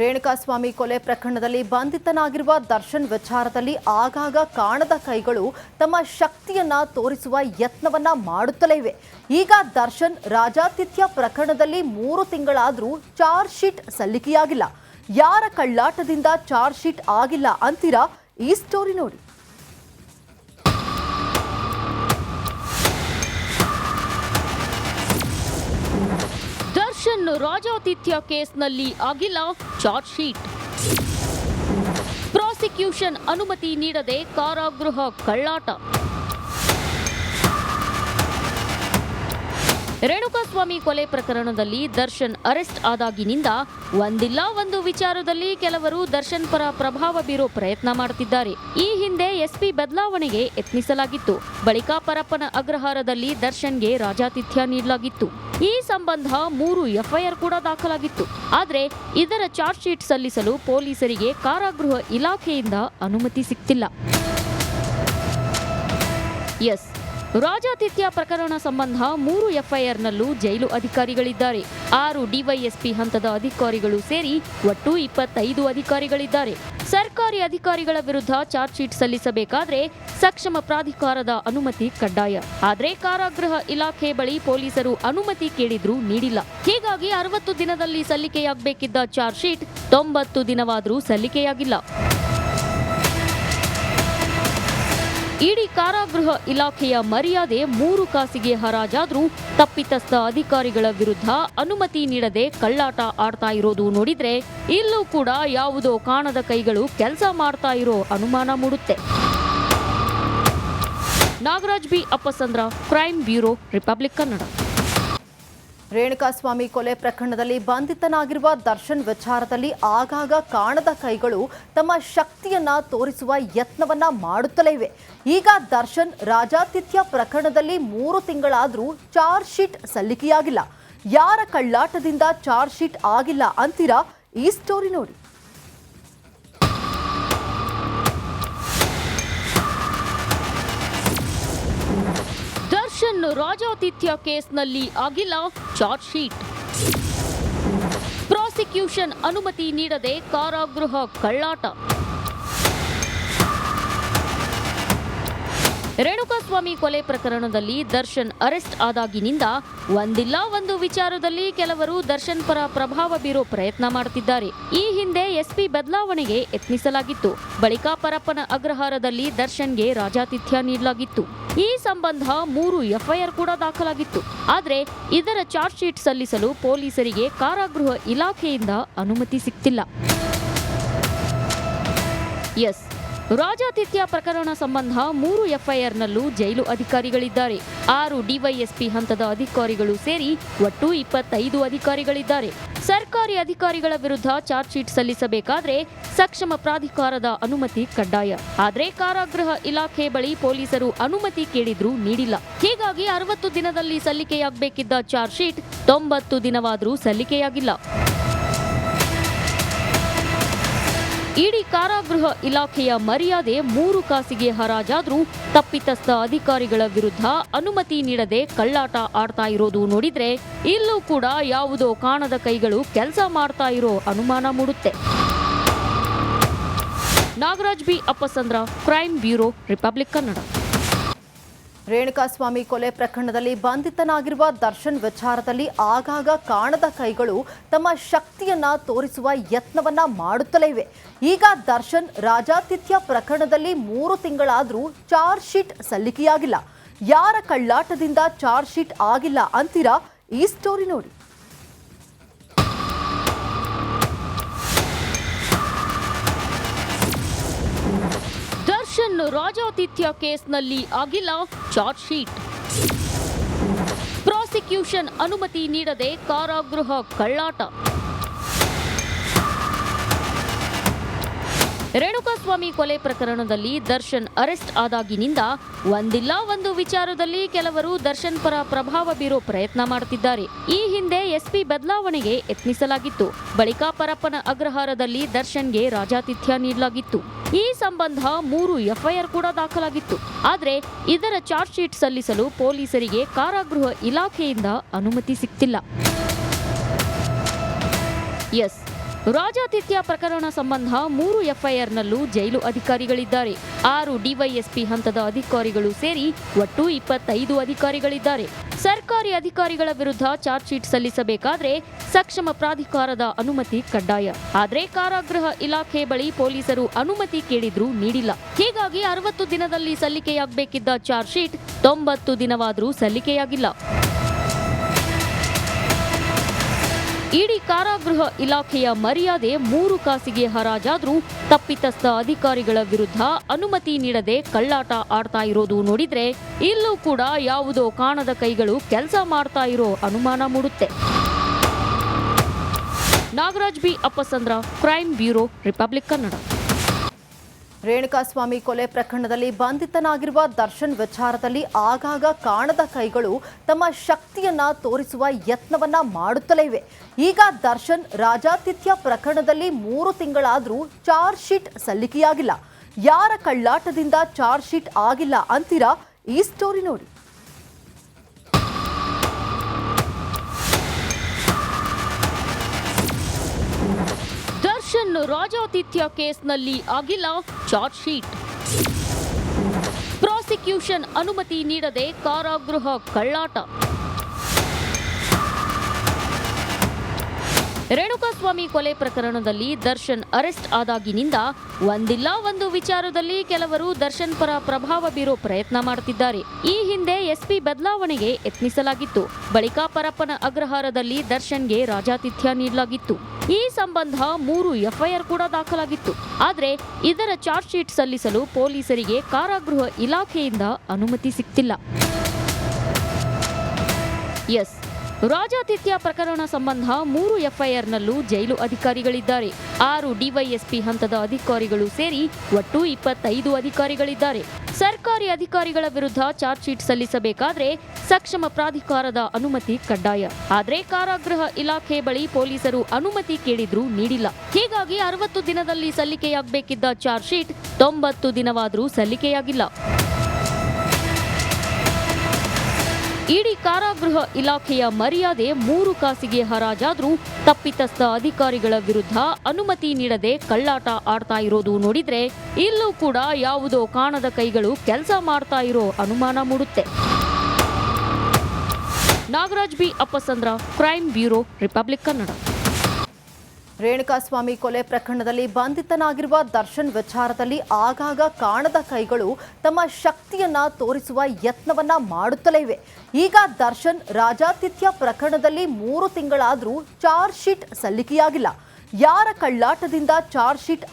ರೇಣುಕಾಸ್ವಾಮಿ ಕೊಲೆ ಪ್ರಕರಣದಲ್ಲಿ ಬಂಧಿತನಾಗಿರುವ ದರ್ಶನ್ ವಿಚಾರದಲ್ಲಿ ಆಗಾಗ ಕಾಣದ ಕೈಗಳು ತಮ್ಮ ಶಕ್ತಿಯನ್ನ ತೋರಿಸುವ ಯತ್ನವನ್ನ ಮಾಡುತ್ತಲೇ ಇವೆ. ಈಗ ದರ್ಶನ್ ರಾಜಾತಿಥ್ಯ ಪ್ರಕರಣದಲ್ಲಿ ಮೂರು ತಿಂಗಳಾದರೂ ಚಾರ್ಜ್ ಶೀಟ್ ಸಲ್ಲಿಕೆಯಾಗಿಲ್ಲ. ಯಾರ ಕಳ್ಳಾಟದಿಂದ ಚಾರ್ಜ್ ಶೀಟ್ ಆಗಿಲ್ಲ ಅಂತೀರಾ? ಈ ಸ್ಟೋರಿ ನೋಡಿ. ದರ್ಶನ್ ರಾಜಾತಿಥ್ಯ ಕೇಸ್ನಲ್ಲಿ ಆಗಿಲ್ಲ ಚಾರ್ಜ್ ಶೀಟ್. ಪ್ರಾಸಿಕ್ಯೂಷನ್ ಅನುಮತಿ ನೀಡದೆ ಕಾರಾಗೃಹ ಕಳ್ಳಾಟ. ರೇಣುಕಾಸ್ವಾಮಿ ಕೊಲೆ ಪ್ರಕರಣದಲ್ಲಿ ದರ್ಶನ್ ಅರೆಸ್ಟ್ ಆದಾಗಿನಿಂದ ಒಂದಿಲ್ಲ ಒಂದು ವಿಚಾರದಲ್ಲಿ ಕೆಲವರು ದರ್ಶನ್ ಪರ ಪ್ರಭಾವ ಬೀರೋ ಪ್ರಯತ್ನ ಮಾಡುತ್ತಿದ್ದಾರೆ. ಈ ಹಿಂದೆ ಎಸ್ಪಿ ಬದಲಾವಣೆಗೆ ಯತ್ನಿಸಲಾಗಿತ್ತು. ಬಳಿಕ ಪರಪ್ಪನ ಅಗ್ರಹಾರದಲ್ಲಿ ದರ್ಶನ್ಗೆ ರಾಜಾತಿಥ್ಯ ನೀಡಲಾಗಿತ್ತು. ಈ ಸಂಬಂಧ ಮೂರು ಎಫ್ಐಆರ್ ಕೂಡ ದಾಖಲಾಗಿತ್ತು. ಆದರೆ ಇದರ ಚಾರ್ಜ್ ಶೀಟ್ ಸಲ್ಲಿಸಲು ಪೊಲೀಸರಿಗೆ ಕಾರಾಗೃಹ ಇಲಾಖೆಯಿಂದ ಅನುಮತಿ ಸಿಕ್ತಿಲ್ಲ. ಎಸ್. ರಾಜಾತಿಥ್ಯ ಪ್ರಕರಣ ಸಂಬಂಧ ಮೂರು ಎಫ್ಐಆರ್ನಲ್ಲೂ ಜೈಲು ಅಧಿಕಾರಿಗಳಿದ್ದಾರೆ. ಆರು ಡಿವೈಎಸ್ಪಿ ಹಂತದ ಅಧಿಕಾರಿಗಳು ಸೇರಿ ಒಟ್ಟು ಇಪ್ಪತ್ತೈದು ಅಧಿಕಾರಿಗಳಿದ್ದಾರೆ. ಸರ್ಕಾರಿ ಅಧಿಕಾರಿಗಳ ವಿರುದ್ಧ ಚಾರ್ಜ್ ಶೀಟ್ ಸಲ್ಲಿಸಬೇಕಾದ್ರೆ ಸಕ್ಷಮ ಪ್ರಾಧಿಕಾರದ ಅನುಮತಿ ಕಡ್ಡಾಯ. ಆದರೆ ಕಾರಾಗೃಹ ಇಲಾಖೆ ಬಳಿ ಪೊಲೀಸರು ಅನುಮತಿ ಕೇಳಿದ್ರೂ ನೀಡಿಲ್ಲ. ಹೀಗಾಗಿ ಅರವತ್ತು ದಿನದಲ್ಲಿ ಸಲ್ಲಿಕೆಯಾಗಬೇಕಿದ್ದ ಚಾರ್ಜ್ ಶೀಟ್ ತೊಂಬತ್ತು ದಿನವಾದರೂ ಸಲ್ಲಿಕೆಯಾಗಿಲ್ಲ. ಇಡೀ ಕಾರಾಗೃಹ ಇಲಾಖೆಯ ಮರ್ಯಾದೆ ಮೂರು ಕಾಸಿಗೆ ಹರಾಜಾದರೂ ತಪ್ಪಿತಸ್ಥ ಅಧಿಕಾರಿಗಳ ವಿರುದ್ಧ ಅನುಮತಿ ನೀಡದೆ ಕಳ್ಳಾಟ ಆಡ್ತಾ ಇರೋದು ನೋಡಿದ್ರೆ ಇಲ್ಲೂ ಕೂಡ ಯಾವುದೋ ಕಾಣದ ಕೈಗಳು ಕೆಲಸ ಮಾಡ್ತಾ ಇರೋ ಅನುಮಾನ ಮೂಡುತ್ತೆ. Nagaraj B Appasandra, crime bureau, Republic Kannada. Renukaswamy ಕೊಲೆ ಪ್ರಕರಣದಲ್ಲಿ ಬಂಧಿತನಾಗಿರುವ ದರ್ಶನ್ ವಿಚಾರದಲ್ಲಿ ಆಗಾಗ ಕಾಣದ ಕೈಗಳು ತಮ್ಮ ಶಕ್ತಿಯನ್ನ ತೋರಿಸುವ ಯತ್ನವನ್ನ ಮಾಡುತ್ತಲೇ ಇವೆ. ಈಗ ದರ್ಶನ್ ರಾಜಾತಿಥ್ಯ ಪ್ರಕರಣದಲ್ಲಿ ಮೂರು ತಿಂಗಳಾದರೂ ಚಾರ್ಜ್ ಶೀಟ್ ಸಲ್ಲಿಕೆಯಾಗಿಲ್ಲ. ಯಾರ ಕಳ್ಳಾಟದಿಂದ ಚಾರ್ಜ್ ಶೀಟ್ ಆಗಿಲ್ಲ ಅಂತೀರಾ? ಈ ಸ್ಟೋರಿ ನೋಡಿ. ದರ್ಶನ್ ರಾಜಾತಿಥ್ಯ ಕೇಸ್ನಲ್ಲಿ ಆಗಿಲ್ಲ ಚಾರ್ಜ್ ಶೀಟ್. ಪ್ರಾಸಿಕ್ಯೂಷನ್ ಅನುಮತಿ ನೀಡದೆ ಕಾರಾಗೃಹ ಕಳ್ಳಾಟ. ರೇಣುಕಾಸ್ವಾಮಿ ಕೊಲೆ ಪ್ರಕರಣದಲ್ಲಿ ದರ್ಶನ್ ಅರೆಸ್ಟ್ ಆದಾಗಿನಿಂದ ಒಂದಿಲ್ಲ ಒಂದು ವಿಚಾರದಲ್ಲಿ ಕೆಲವರು ದರ್ಶನ್ ಪರ ಪ್ರಭಾವ ಬೀರೋ ಪ್ರಯತ್ನ ಮಾಡುತ್ತಿದ್ದಾರೆ. ಈ ಹಿಂದೆ ಎಸ್ಪಿ ಬದಲಾವಣೆಗೆ ಯತ್ನಿಸಲಾಗಿತ್ತು. ಬಳಿಕ ಪರಪ್ಪನ ಅಗ್ರಹಾರದಲ್ಲಿ ದರ್ಶನ್ಗೆ ರಾಜಾತಿಥ್ಯ ನೀಡಲಾಗಿತ್ತು. ಈ ಸಂಬಂಧ ಮೂರು ಎಫ್ಐಆರ್ ಕೂಡ ದಾಖಲಾಗಿತ್ತು. ಆದರೆ ಇದರ ಚಾರ್ಜ್ ಶೀಟ್ ಸಲ್ಲಿಸಲು ಪೊಲೀಸರಿಗೆ ಕಾರಾಗೃಹ ಇಲಾಖೆಯಿಂದ ಅನುಮತಿ ಸಿಕ್ತಿಲ್ಲ. ಎಸ್. ರಾಜಾತಿಥ್ಯ ಪ್ರಕರಣ ಸಂಬಂಧ ಮೂರು ಎಫ್ಐಆರ್ನಲ್ಲೂ ಜೈಲು ಅಧಿಕಾರಿಗಳಿದ್ದಾರೆ. ಆರು ಡಿವೈಎಸ್ಪಿ ಹಂತದ ಅಧಿಕಾರಿಗಳು ಸೇರಿ ಒಟ್ಟು ಇಪ್ಪತ್ತೈದು ಅಧಿಕಾರಿಗಳಿದ್ದಾರೆ. ಸರ್ಕಾರಿ ಅಧಿಕಾರಿಗಳ ವಿರುದ್ಧ ಚಾರ್ಜ್ ಶೀಟ್ ಸಲ್ಲಿಸಬೇಕಾದ್ರೆ ಸಕ್ಷಮ ಪ್ರಾಧಿಕಾರದ ಅನುಮತಿ ಕಡ್ಡಾಯ. ಆದರೆ ಕಾರಾಗೃಹ ಇಲಾಖೆ ಬಳಿ ಪೊಲೀಸರು ಅನುಮತಿ ಕೇಳಿದ್ರೂ ನೀಡಿಲ್ಲ. ಹೀಗಾಗಿ ಅರವತ್ತು ದಿನದಲ್ಲಿ ಸಲ್ಲಿಕೆಯಾಗಬೇಕಿದ್ದ ಚಾರ್ಜ್ ಶೀಟ್ ತೊಂಬತ್ತು ದಿನವಾದರೂ ಸಲ್ಲಿಕೆಯಾಗಿಲ್ಲ. ಇಡೀ ಕಾರಾಗೃಹ ಇಲಾಖೆಯ ಮರ್ಯಾದೆ ಮೂರು ಕಾಸಿಗೆ ಹರಾಜಾದರೂ ತಪ್ಪಿತಸ್ಥ ಅಧಿಕಾರಿಗಳ ವಿರುದ್ಧ ಅನುಮತಿ ನೀಡದೆ ಕಳ್ಳಾಟ ಆಡ್ತಾ ಇರೋದು ನೋಡಿದ್ರೆ ಇಲ್ಲೂ ಕೂಡ ಯಾವುದೋ ಕಾಣದ ಕೈಗಳು ಕೆಲಸ ಮಾಡ್ತಾ ಇರೋ ಅನುಮಾನ ಮೂಡುತ್ತೆ. Nagaraj B Appasandra, crime bureau, Republic Kannada. Renukaswamy ಕೊಲೆ ಪ್ರಕರಣದಲ್ಲಿ ಬಂಧಿತನಾಗಿರುವ ದರ್ಶನ್ ವಿಚಾರದಲ್ಲಿ ಆಗಾಗ ಕಾಣದ ಕೈಗಳು ತಮ್ಮ ಶಕ್ತಿಯನ್ನ ತೋರಿಸುವ ಯತ್ನವನ್ನ ಮಾಡುತ್ತಲೇ ಇವೆ. ಈಗ ದರ್ಶನ್ ರಾಜಾತಿಥ್ಯ ಪ್ರಕರಣದಲ್ಲಿ ಮೂರು ತಿಂಗಳಾದರೂ ಚಾರ್ಜ್ ಶೀಟ್ ಸಲ್ಲಿಕೆಯಾಗಿಲ್ಲ. ಯಾರ ಕಳ್ಳಾಟದಿಂದ ಚಾರ್ಜ್ ಶೀಟ್ ಆಗಿಲ್ಲ ಅಂತೀರಾ? ಈ ಸ್ಟೋರಿ ನೋಡಿ. ದರ್ಶನ್ ರಾಜಾತಿಥ್ಯ ಕೇಸ್ನಲ್ಲಿ ಆಗಿಲ್ಲ ಚಾರ್ಜ್ ಶೀಟ್. ಪ್ರಾಸಿಕ್ಯೂಷನ್ ಅನುಮತಿ ನೀಡದೆ ಕಾರಾಗೃಹ ಕಳ್ಳಾಟ. ರೇಣುಕಾಸ್ವಾಮಿ ಕೊಲೆ ಪ್ರಕರಣದಲ್ಲಿ ದರ್ಶನ್ ಅರೆಸ್ಟ್ ಆದಾಗಿನಿಂದ ಒಂದಿಲ್ಲ ಒಂದು ವಿಚಾರದಲ್ಲಿ ಕೆಲವರು ದರ್ಶನ್ ಪರ ಪ್ರಭಾವ ಬೀರೋ ಪ್ರಯತ್ನ ಮಾಡುತ್ತಿದ್ದಾರೆ. ಈ ಹಿಂದೆ ಎಸ್ಪಿ ಬದಲಾವಣೆಗೆ ಯತ್ನಿಸಲಾಗಿತ್ತು. ಬಳಿಕ ಪರಪ್ಪನ ಅಗ್ರಹಾರದಲ್ಲಿ ದರ್ಶನ್ಗೆ ರಾಜಾತಿಥ್ಯ ನೀಡಲಾಗಿತ್ತು. ಈ ಸಂಬಂಧ ಮೂರು ಎಫ್ಐಆರ್ ಕೂಡ ದಾಖಲಾಗಿತ್ತು. ಆದರೆ ಇದರ ಚಾರ್ಜ್ ಶೀಟ್ ಸಲ್ಲಿಸಲು ಪೊಲೀಸರಿಗೆ ಕಾರಾಗೃಹ ಇಲಾಖೆಯಿಂದ ಅನುಮತಿ ಸಿಕ್ತಿಲ್ಲ. ಎಸ್. ರಾಜಾತಿಥ್ಯ ಪ್ರಕರಣ ಸಂಬಂಧ ಮೂರು ಎಫ್ಐಆರ್ನಲ್ಲೂ ಜೈಲು ಅಧಿಕಾರಿಗಳಿದ್ದಾರೆ. ಆರು ಡಿವೈಎಸ್ಪಿ ಹಂತದ ಅಧಿಕಾರಿಗಳು ಸೇರಿ ಒಟ್ಟು ಇಪ್ಪತ್ತೈದು ಅಧಿಕಾರಿಗಳಿದ್ದಾರೆ. ಸರ್ಕಾರಿ ಅಧಿಕಾರಿಗಳ ವಿರುದ್ಧ ಚಾರ್ಜ್ ಶೀಟ್ ಸಲ್ಲಿಸಬೇಕಾದ್ರೆ ಸಕ್ಷಮ ಪ್ರಾಧಿಕಾರದ ಅನುಮತಿ ಕಡ್ಡಾಯ. ಆದರೆ ಕಾರಾಗೃಹ ಇಲಾಖೆ ಬಳಿ ಪೊಲೀಸರು ಅನುಮತಿ ಕೇಳಿದ್ರೂ ನೀಡಿಲ್ಲ. ಹೀಗಾಗಿ ಅರವತ್ತು ದಿನದಲ್ಲಿ ಸಲ್ಲಿಕೆಯಾಗಬೇಕಿದ್ದ ಚಾರ್ಜ್ ಶೀಟ್ ತೊಂಬತ್ತು ದಿನವಾದರೂ ಸಲ್ಲಿಕೆಯಾಗಿಲ್ಲ. ಇಡೀ ಕಾರಾಗೃಹ ಇಲಾಖೆಯ ಮರ್ಯಾದೆ ಮೂರು ಕಾಸಿಗೆ ಹರಾಜಾದರೂ ತಪ್ಪಿತಸ್ಥ ಅಧಿಕಾರಿಗಳ ವಿರುದ್ಧ ಅನುಮತಿ ನೀಡದೆ ಕಳ್ಳಾಟ ಆಡ್ತಾ ಇರೋದು ನೋಡಿದ್ರೆ ಇಲ್ಲೂ ಕೂಡ ಯಾವುದೋ ಕಾಣದ ಕೈಗಳು ಕೆಲಸ ಮಾಡ್ತಾ ಇರೋ ಅನುಮಾನ ಮೂಡುತ್ತೆ. Nagaraj B Appasandra, crime bureau, Republic Kannada. Renukaswamy ಕೊಲೆ ಪ್ರಕರಣದಲ್ಲಿ ಬಂಧಿತನಾಗಿರುವ ದರ್ಶನ್ ವಿಚಾರದಲ್ಲಿ ಆಗಾಗ ಕಾಣದ ಕೈಗಳು ತಮ್ಮ ಶಕ್ತಿಯನ್ನ ತೋರಿಸುವ ಯತ್ನವನ್ನ ಮಾಡುತ್ತಲೇ ಇವೆ. ಈಗ ದರ್ಶನ್ ರಾಜಾತಿಥ್ಯ ಪ್ರಕರಣದಲ್ಲಿ ಮೂರು ತಿಂಗಳಾದರೂ ಚಾರ್ಜ್ ಶೀಟ್ ಸಲ್ಲಿಕೆಯಾಗಿಲ್ಲ. ಯಾರ ಕಳ್ಳಾಟದಿಂದ ಚಾರ್ಜ್ ಶೀಟ್ ಆಗಿಲ್ಲ ಅಂತೀರಾ? ಈ ಸ್ಟೋರಿ ನೋಡಿ. ದರ್ಶನ್ ರಾಜಾತಿಥ್ಯ ಕೇಸ್ನಲ್ಲಿ ಆಗಿಲ್ಲ ಚಾರ್ಜ್ ಶೀಟ್. ಪ್ರಾಸಿಕ್ಯೂಷನ್ ಅನುಮತಿ ನೀಡದೆ ಕಾರಾಗೃಹ ಕಳ್ಳಾಟ. ರೇಣುಕಾಸ್ವಾಮಿ ಕೊಲೆ ಪ್ರಕರಣದಲ್ಲಿ ದರ್ಶನ್ ಅರೆಸ್ಟ್ ಆದಾಗಿನಿಂದ ಒಂದಿಲ್ಲ ಒಂದು ವಿಚಾರದಲ್ಲಿ ಕೆಲವರು ದರ್ಶನ್ ಪರ ಪ್ರಭಾವ ಬೀರೋ ಪ್ರಯತ್ನ ಮಾಡುತ್ತಿದ್ದಾರೆ. ಈ ಹಿಂದೆ ಎಸ್ಪಿ ಬದಲಾವಣೆಗೆ ಯತ್ನಿಸಲಾಗಿತ್ತು. ಬಳಿಕ ಪರಪ್ಪನ ಅಗ್ರಹಾರದಲ್ಲಿ ದರ್ಶನ್ಗೆ ರಾಜಾತಿಥ್ಯ ನೀಡಲಾಗಿತ್ತು. ಈ ಸಂಬಂಧ ಮೂರು ಎಫ್ಐಆರ್ ಕೂಡ ದಾಖಲಾಗಿತ್ತು. ಆದರೆ ಇದರ ಚಾರ್ಜ್ ಶೀಟ್ ಸಲ್ಲಿಸಲು ಪೊಲೀಸರಿಗೆ ಕಾರಾಗೃಹ ಇಲಾಖೆಯಿಂದ ಅನುಮತಿ ಸಿಕ್ತಿಲ್ಲ. ಎಸ್. ರಾಜಾತಿಥ್ಯ ಪ್ರಕರಣ ಸಂಬಂಧ ಮೂರು ಎಫ್ಐಆರ್ನಲ್ಲೂ ಜೈಲು ಅಧಿಕಾರಿಗಳಿದ್ದಾರೆ. ಆರು ಡಿವೈಎಸ್ಪಿ ಹಂತದ ಅಧಿಕಾರಿಗಳು ಸೇರಿ ಒಟ್ಟು ಇಪ್ಪತ್ತೈದು ಅಧಿಕಾರಿಗಳಿದ್ದಾರೆ. ಸರ್ಕಾರಿ ಅಧಿಕಾರಿಗಳ ವಿರುದ್ಧ ಚಾರ್ಜ್ ಶೀಟ್ ಸಲ್ಲಿಸಬೇಕಾದ್ರೆ ಸಕ್ಷಮ ಪ್ರಾಧಿಕಾರದ ಅನುಮತಿ ಕಡ್ಡಾಯ. ಆದರೆ ಕಾರಾಗೃಹ ಇಲಾಖೆ ಬಳಿ ಪೊಲೀಸರು ಅನುಮತಿ ಕೇಳಿದ್ರೂ ನೀಡಿಲ್ಲ. ಹೀಗಾಗಿ ಅರವತ್ತು ದಿನದಲ್ಲಿ ಸಲ್ಲಿಕೆಯಾಗಬೇಕಿದ್ದ ಚಾರ್ಜ್ ಶೀಟ್ ತೊಂಬತ್ತು ದಿನವಾದರೂ ಸಲ್ಲಿಕೆಯಾಗಿಲ್ಲ. ಇಡೀ ಕಾರಾಗೃಹ ಇಲಾಖೆಯ ಮರ್ಯಾದೆ ಮೂರು ಕಾಸಿಗೆ ಹರಾಜಾದ್ರೂ ತಪ್ಪಿತಸ್ಥ ಅಧಿಕಾರಿಗಳ ವಿರುದ್ಧ ಅನುಮತಿ ನೀಡದೆ ಕಳ್ಳಾಟ ಆಡ್ತಾ ಇರೋದು ನೋಡಿದ್ರೆ ಇಲ್ಲೂ ಕೂಡ ಯಾವುದೋ ಕಾಣದ ಕೈಗಳು ಕೆಲಸ ಮಾಡ್ತಾ ಇರೋ ಅನುಮಾನ ಮೂಡುತ್ತೆ. Nagaraj B Appasandra, crime bureau, Republic Kannada. Renukaswamy ಕೊಲೆ ಪ್ರಕರಣದಲ್ಲಿ ಬಂಧಿತನಾಗಿರುವ ದರ್ಶನ್ ವಿಚಾರದಲ್ಲಿ ಆಗಾಗ ಕಾಣದ ಕೈಗಳು ತಮ್ಮ ಶಕ್ತಿಯನ್ನ ತೋರಿಸುವ ಯತ್ನವನ್ನ ಮಾಡುತ್ತಲೇ ಇವೆ. ಈಗ ದರ್ಶನ್ ರಾಜಾತಿಥ್ಯ ಪ್ರಕರಣದಲ್ಲಿ ಮೂರು ತಿಂಗಳಾದರೂ ಚಾರ್ಜ್ ಶೀಟ್ ಸಲ್ಲಿಕೆಯಾಗಿಲ್ಲ. ಯಾರ ಕಳ್ಳಾಟದಿಂದ ಚಾರ್ಜ್ ಶೀಟ್